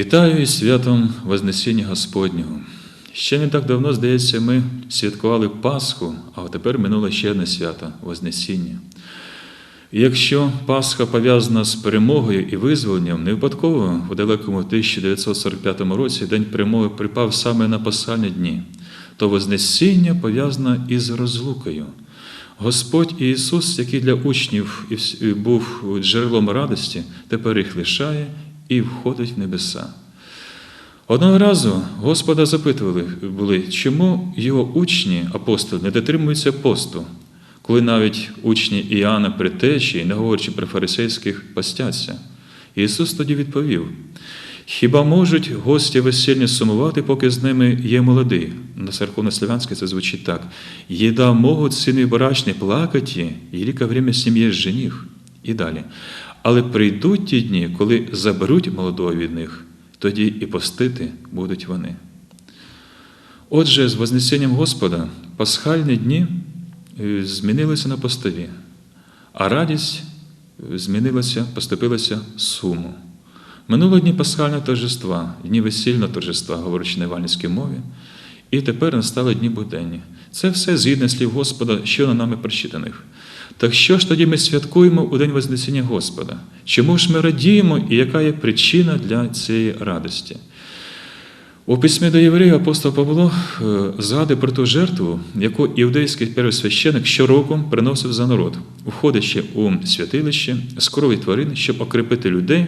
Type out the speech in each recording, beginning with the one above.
Вітаю із святом Вознесіння Господнього. Ще не так давно, здається, ми святкували Пасху, а тепер минуло ще одне свято Вознесіння. Якщо Пасха пов'язана з перемогою і визволенням, не випадково у далекому 1945 році день перемоги припав саме на пасхальні дні, то Вознесіння пов'язане із розлукою. Господь Ісус, який для учнів був джерелом радості, тепер їх лишає і входить в небеса. Одного разу Господа запитували були, чому його учні, апостоли, не дотримуються посту, коли навіть учні Іоанна Притечі, не говорячи про фарисейських, постяться. Ісус тоді відповів: Хіба можуть гості весільні сумувати, поки з ними є молодий? На церковнослов'янське це звучить так: «Еда можуть сини брачні плакати, і ліка время сім'ї жених. І далі. Але прийдуть ті дні, коли заберуть молодого від них, тоді і постити будуть вони. Отже, з Вознесенням Господа пасхальні дні е, змінилися на постові, а радість змінилася, поступилася суму. Минуло дні пасхального торжества, дні весільного торжества, говорячи на іванівській мові, і тепер настали дні буденні. Це все згідно слів Господа, що на нами прочитаних. Так що ж тоді ми святкуємо у День Вознесення Господа? Чому ж ми радіємо і яка є причина для цієї радості? У письмі до євреїв апостол Павло е, згадує про ту жертву, яку іудейський первосвященик щороку приносив за народ, входячи у святилище з крові тварин, щоб окрепити людей,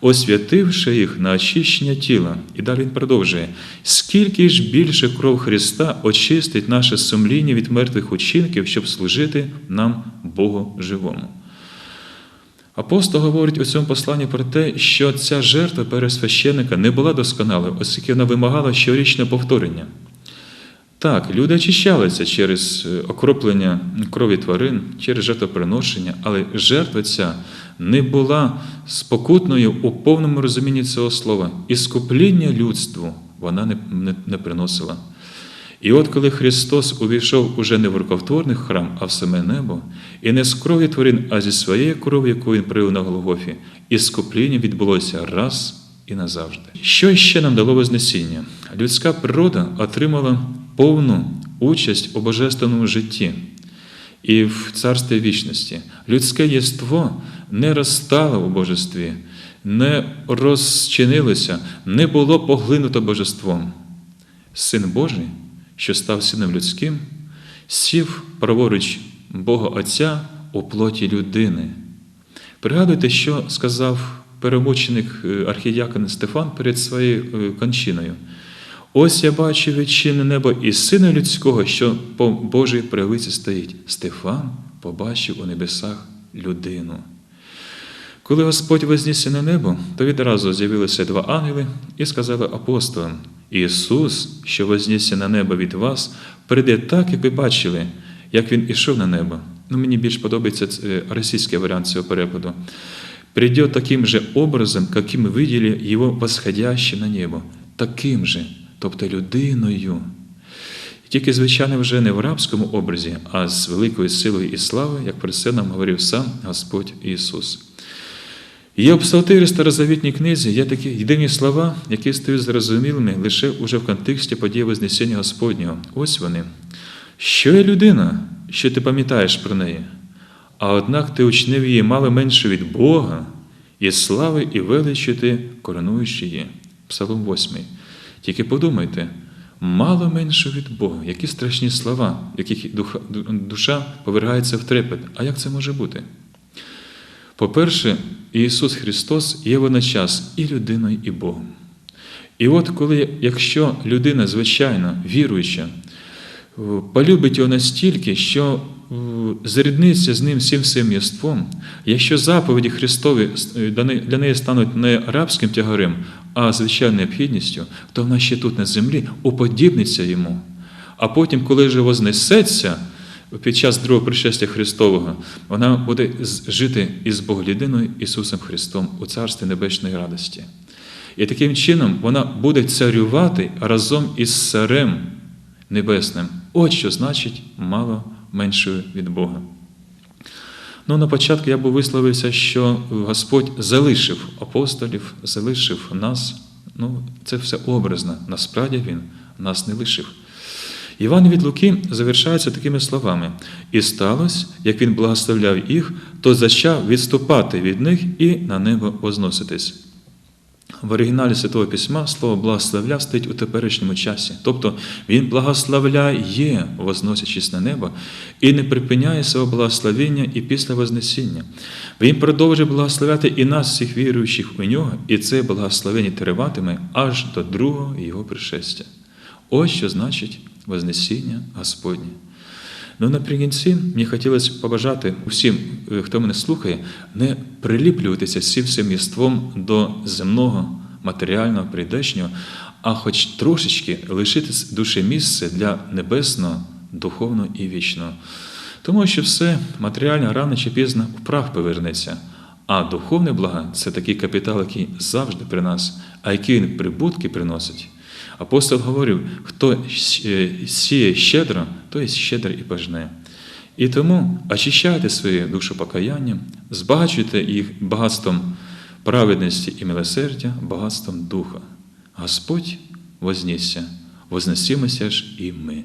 освятивши їх на очищення тіла. І далі він продовжує: скільки ж більше кров Христа очистить наше сумління від мертвих учинків, щоб служити нам Богу живому. Апостол говорить у цьому посланні про те, що ця жертва пересвященника не була досконалою, оскільки вона вимагала щорічне повторення. Так, люди очищалися через е, окроплення крові тварин, через жертвоприношення, але жертва ця не була спокутною у повному розумінні цього слова. І скупління людству вона не, не, не приносила. І от коли Христос увійшов уже не в рукотворний храм, а в саме небо, і не з крові тварин, а зі своєї крові, яку він прив на Голгофі, і скупління відбулося раз і назавжди. Що ще нам дало Вознесіння? Людська природа отримала повну участь у божественному житті і в царстві вічності. Людське єство не розстало у божестві, не розчинилося, не було поглинуто божеством. Син Божий, що став сином людським, сів праворуч Бога Отця у плоті людини. Пригадуйте, що сказав перемученик е, архіякон Стефан перед своєю е, кончиною. Ось я бачу відчинне небо і сина людського, що по Божій правиці стоїть. Стефан побачив у небесах людину. Коли Господь вознісся на небо, то відразу з'явилися два ангели і сказали апостолам: Ісус, що вознісся на небо від вас, прийде так, як ви бачили, як Він ішов на небо. Ну, Мені більш подобається е, російський варіант цього перекладу. Придет таким же образом, каким ми видели Його восходящим на небо. Таким же, тобто людиною. Тільки, звичайно, вже не в рабському образі, а з великою силою і славою, як про це нам говорив сам Господь Ісус. Є в Псалтирі старозавітній книзі є такі єдині слова, які стають зрозумілими лише уже в контексті події Вознесення Господнього. Ось вони. Що є людина, що ти пам'ятаєш про неї? А однак ти учнив її мало менше від Бога, і слави і величі ти коронуєш її. Псалом 8. Тільки подумайте, мало менше від Бога, які страшні слова, в яких душа повергається в трепет. А як це може бути? По-перше, Ісус Христос є водночас і людиною, і Богом. І от коли, якщо людина, звичайно, віруюча, е, полюбить його настільки, що е, зрідниться з ним всім всім єством, якщо заповіді Христові е, для неї стануть не рабським тягарем, а звичайною необхідністю, то вона ще тут на землі уподібниться йому. А потім, коли вже вознесеться, під час другого пришестя Христового вона буде жити із Боголюдиною Ісусом Христом у Царстві Небесної радості. І таким чином вона буде царювати разом із Царем Небесним. От що значить мало меншою від Бога. Ну, на початку я би висловився, що Господь залишив апостолів, залишив нас. Ну, це все образно. Насправді Він нас не лишив. Іван від Луки завершається такими словами: І сталося, як він благословляв їх, то зачав відступати від них і на небо возноситись. В оригіналі Святого Письма слово благословля стоїть у теперішньому часі. Тобто Він благословляє, возносячись на небо, і не припиняє свого благословення і після Вознесіння. Він продовжує благословляти і нас, всіх віруючих у нього, і це благословення триватиме аж до другого Його пришестя. Ось що значить Вознесіння Господнє. Ну, наприкінці мені хотілося побажати усім, е, хто мене слухає, не приліплюватися всім всім єством до земного, матеріального, прийдешнього, а хоч трошечки лишити душі місце для небесного, духовного і вічного. Тому що все матеріальне рано чи пізно в прах повернеться. А духовне блага це такий капітал, який завжди при нас, а який він прибутки приносить. Апостол говорив, хто е, сіє щедро, той щедро і пожне. І тому очищайте свою душу покаянням, збагачуйте їх багатством праведності і милосердя, багатством духа. Господь вознісся, вознесімося ж і ми.